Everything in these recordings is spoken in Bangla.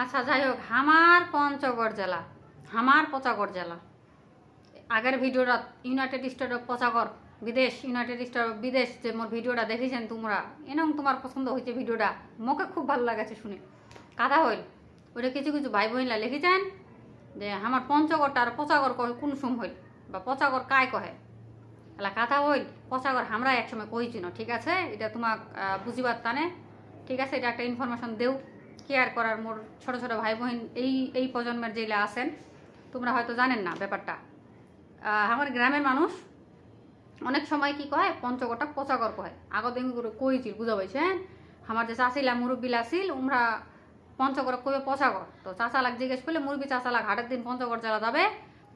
আচ্ছা যাই হোক হামার পঞ্চগড় জেলা হামার পচাগড় জেলা। আগের ভিডিওটা ইউনাইটেড স্টেট অফ পচাগড়, বিদেশ ইউনাইটেড স্টেট অফ বিদেশ, যে মোর ভিডিওটা দেখেছেন তোমরা এরকম তোমার পছন্দ হয়েছে ভিডিওটা, মোকে খুব ভালো লাগেছে শুনে। কাদা হইল ওটা কিছু কিছু ভাই বোনরা লিখেছেন যে, আমার পঞ্চগড়টা আর পচাগড় কহে কোন সুম হইল, বা পচাগড় কায় কহে? এলা কথা হইল, পচাগড় আমরা একসময় কইছি না, ঠিক আছে? এটা তোমাক বুঝিবার টানে ঠিক আছে? এটা একটা ইনফরমেশন দেও। কেয়ার করার মোর ছোট ছোট ভাই বোন এই এই প্রজন্মের যেগুলা আছেন, তোমরা হয়তো জানেন না ব্যাপারটা। আমার গ্রামের মানুষ অনেক সময় কি কয়, পঞ্চগড়টা পচাগর কয় আগত করে কইছিল বুঝা পাইছে আমার যে চাষিলা মুরব্বিলা আছিল উমরা পঞ্চগড় কবে পচাগর তো চাচা লাগ জিজ্ঞেস করলে, মুরব্বি চাচা লাগ, হাটের দিন পঞ্চগড় জেলা যাবে?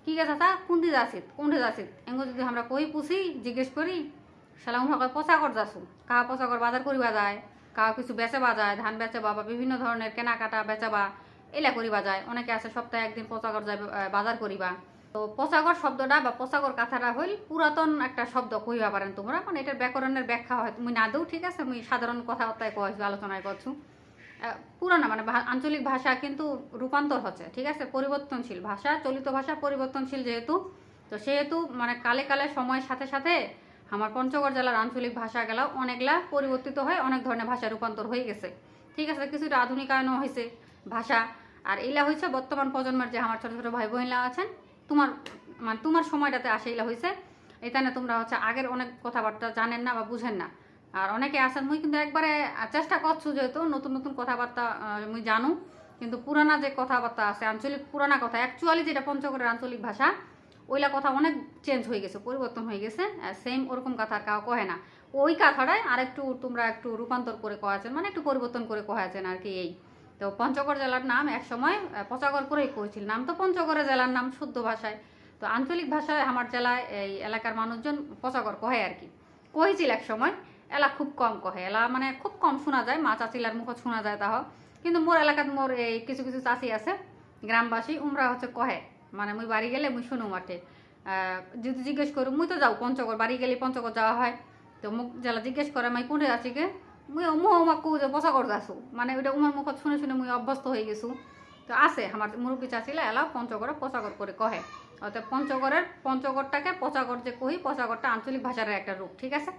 কি গে চাচা কোনটি যাচ্ছিত কোনটি যাচ্ছিত এঙ্গো যদি আমরা কই পুষি জিজ্ঞেস করি সেলা উমরা কয় পচাগর যাচ্ছু। কাহা পচাগর বাজার করিবা যায়? কাহা কিছু বেচেবা যায় ধান বেচেবা বা বিভিন্ন ধরনের কেনাকাটা বেচাবা এলা করিবা যায়। অনেকে আছে সপ্তাহে একদিন পচাগর আহ, বাজার করিবা। তো পচাগর শব্দটা বা পচাগর কথাটা হইল পুরাতন একটা শব্দ কইবা পারেন তোমরা। মানে এটার ব্যাকরণের ব্যাখ্যা হয়। মুই না দেও ঠিক আছে? মুই সাধারণ কথাবার্তায় কয়েছি আলোচনায় করছু। পুরানা মানে আঞ্চলিক ভাষা কিন্তু রূপান্তর হচ্ছে ঠিক আছে? পরিবর্তনশীল ভাষা চলিত ভাষা পরিবর্তনশীল যেহেতু তো সেহেতু মানে কালে কালে সময়ের সাথে সাথে আমার পঞ্চগড় জেলার আঞ্চলিক ভাষা গেলা অনেকলা পরিবর্তিত হয়ে অনেক ধরনের ভাষা রূপান্তর হয়ে গেছে। ঠিক আছে, কিছুটা আধুনিকায়নও হয়েছে ভাষা। আর এইলা হয়েছে বর্তমান প্রজন্মের যে আমার ছোট ছোট ভাই বোনরা আছেন, তোমার মানে তোমার সময়টাতে আসে এইলা হয়েছে এখানে তোমরা হচ্ছে আগের অনেক কথাবার্তা জানেন না বা বুঝেন না। আর অনেকে আছেন, মুই কিন্তু একবারে চেষ্টা করছ যেহেতু নতুন নতুন কথাবার্তা মুই জানো। কিন্তু পুরানা যে কথাবার্তা আছে, আঞ্চলিক পুরানা কথা অ্যাকচুয়ালি যেটা পঞ্চগড়ের আঞ্চলিক ভাষা ওইলা কথা অনেক চেঞ্জ হয়ে গেছে, পরিবর্তন হয়ে গেছে সেম ওরকম কথা কাউ কহে না। ওই কথাটাই আর একটু তোমরা একটু রূপান্তর করে কহাছেন মানে একটু পরিবর্তন করে কহাছেন আর কি এই। তো পঞ্চগড় জেলার নাম এক সময় পচাগড় করেই করেছিল নাম তো পঞ্চগড়ের জেলার নাম, শুদ্ধ ভাষায়। তো আঞ্চলিক ভাষায় আমার জেলায় এই এলাকার মানুষজন পচাগড় কহে আর কি। কহেছিল এক সময় এলা খুব কম কহে, এলা মানে খুব কম শোনা যায়, মা চাচিলার মুখত শোনা যায় তাহ। কিন্তু মোর এলাকাত মোর এই কিছু কিছু চাষি আছে, গ্রামবাসী, উমরা হচ্ছে কহে। মানে মুই বাড়ি গেলে মুই শুনু মাঠে। যদি জিজ্ঞেস করু, মুই তো যাও পঞ্চগড়, বাড়ি গেলে পঞ্চগড় যাওয়া হয়। তো মুখ জেলা জিজ্ঞেস করে, মাই কোনটা আছি গে? মুই মুহ উমাক কৌ যে পচাগড় মানে ওইটা উমার মুখত শুনে শুনে মুই অভ্যস্ত হয়ে গেছো তো আছে, আমার মুরব্বী চাচিলা এলা পঞ্চগড়ে পচাগড় করে কহে। অর্থাৎ পঞ্চগড়ের, পঞ্চগড়টাকে পচাগড় যে কহি, পচাগড়টা আঞ্চলিক ভাষার একটা রূপ, ঠিক আছে?